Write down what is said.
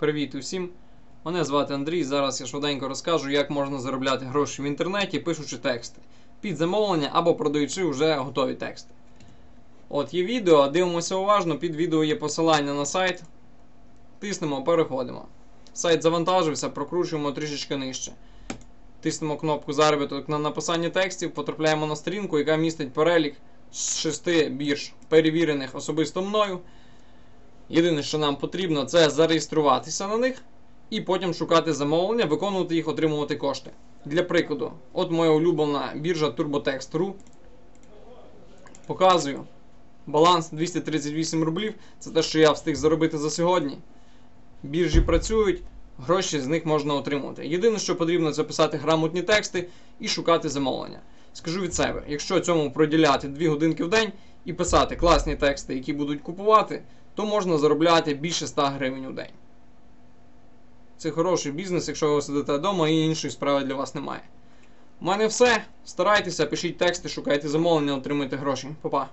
Привіт усім! Мене звати Андрій. Зараз я швиденько розкажу, як можна заробляти гроші в інтернеті, пишучи тексти під замовлення або продаючи вже готові тексти. От є відео, дивимося уважно. Під відео є посилання на сайт. Тиснемо, переходимо. Сайт завантажився, прокручуємо трішечки нижче. Тиснемо кнопку заробіток на написання текстів, потрапляємо на сторінку, яка містить перелік з шести бірж, перевірених особисто мною. Єдине, що нам потрібно, це зареєструватися на них і потім шукати замовлення, виконувати їх, отримувати кошти. Для прикладу, от моя улюблена біржа TurboText.ru. Показую. Баланс 238 рублів. Це те, що я встиг заробити за сьогодні. Біржі працюють, гроші з них можна отримувати. Єдине, що потрібно, це писати грамотні тексти і шукати замовлення. Скажу від себе, якщо цьому приділяти 2 годинки в день і писати класні тексти, які будуть купувати, то можна заробляти більше 100 гривень у день. Це хороший бізнес, якщо ви сидите вдома і іншої справи для вас немає. У мене все. Старайтеся, пишіть тексти, шукайте замовлення, отримуйте гроші. Па-па.